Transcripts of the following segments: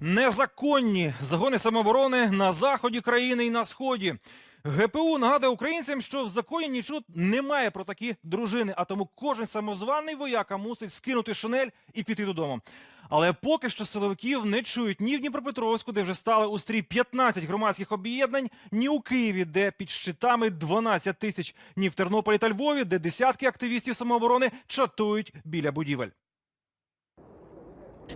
Незаконні загони самооборони на заході країни і на сході. ГПУ нагадує українцям, що в законі нічого немає про такі дружини, а тому кожен самозваний вояка мусить скинути шинель і піти додому. Але поки що силовиків не чують ні в Дніпропетровську, де вже стали у стрій 15 громадських об'єднань, ні у Києві, де під щитами 12 тисяч, ні в Тернополі та Львові, де десятки активістів самооборони чатують біля будівель.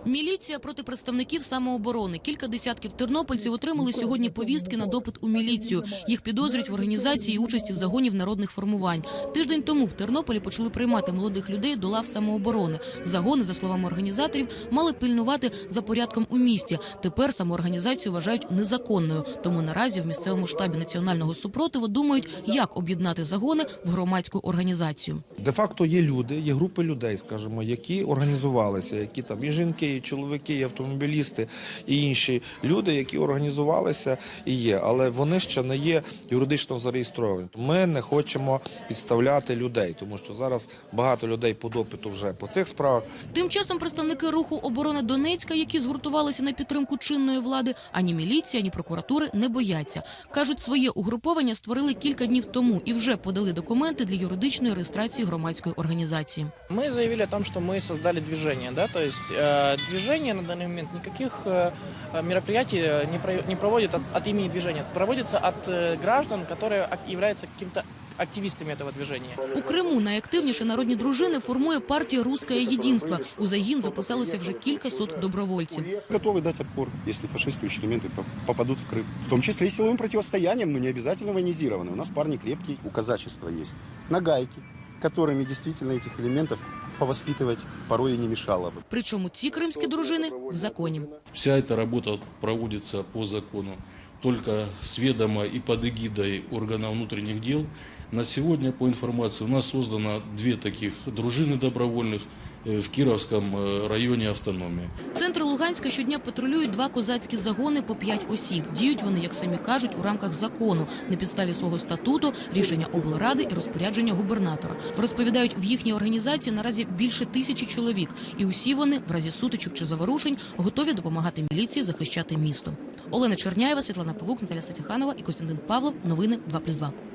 Міліція проти представників самооборони. Кілька десятків тернопільців отримали сьогодні повістки на допит у міліцію. Їх підозрюють в організації участі загонів народних формувань. Тиждень тому в Тернополі почали приймати молодих людей до лав самооборони. Загони, за словами організаторів, мали пильнувати за порядком у місті. Тепер самоорганізацію вважають незаконною. Тому наразі в місцевому штабі національного супротиву думають, як об'єднати загони в громадську організацію. Де-факто є люди, є групи людей, скажімо, які організувалися, які там і жінки, і чоловіки, і автомобілісти, і інші люди, які організувалися і є, але вони ще не є юридично зареєстровані. Ми не хочемо підставляти людей, тому що зараз багато людей по допиту вже по цих справах. Тим часом представники руху оборони Донецька, які згуртувалися на підтримку чинної влади, ані міліція, ані прокуратури не бояться. кажуть, своє угруповання створили кілька днів тому і вже подали документи для юридичної реєстрації громадської організації. Мы заявили о том, что мы создали движение, да, то есть э, движение на данный момент никаких э, мероприятий э, не, про- не проводит от, от имени движения, проводится от э, граждан, которые ак- являются каким-то активистами этого движения. У Криму найактивніші народні дружини формує партія Русське єдинство. У загін записалося вже кілька сот добровольців. готовы дать отпор, если фашистующие элементы поп- попадут в Крым. В том числе и силовым противостоянием, но не обязательно военизированные. У нас парни крепкие, у казачества есть нагайки, которыми действительно этих элементов повоспитывать порой и не мешало бы. Причому ці кримські дружини в законі. Вся эта работа проводится по закону только с ведома и под эгидой органов внутренних дел. На сегодня, по информации, у нас создано две таких дружины добровольных э, в Кировском э, районе автономии. Центр Луганська щодня патрулюють два козацькі загони по п'ять осіб. Діють вони, як самі кажуть, у рамках закону на підставі свого статуту, рішення облради і розпорядження губернатора. Розповідають, в їхній організації наразі більше тисячі чоловік, і усі вони, в разі сутичок чи заворушень, готові допомагати міліції захищати місто. Олена Черняєва, Світлана Павук, Наталя Сафіханова і Костянтин Павлов. Новини 2+,2.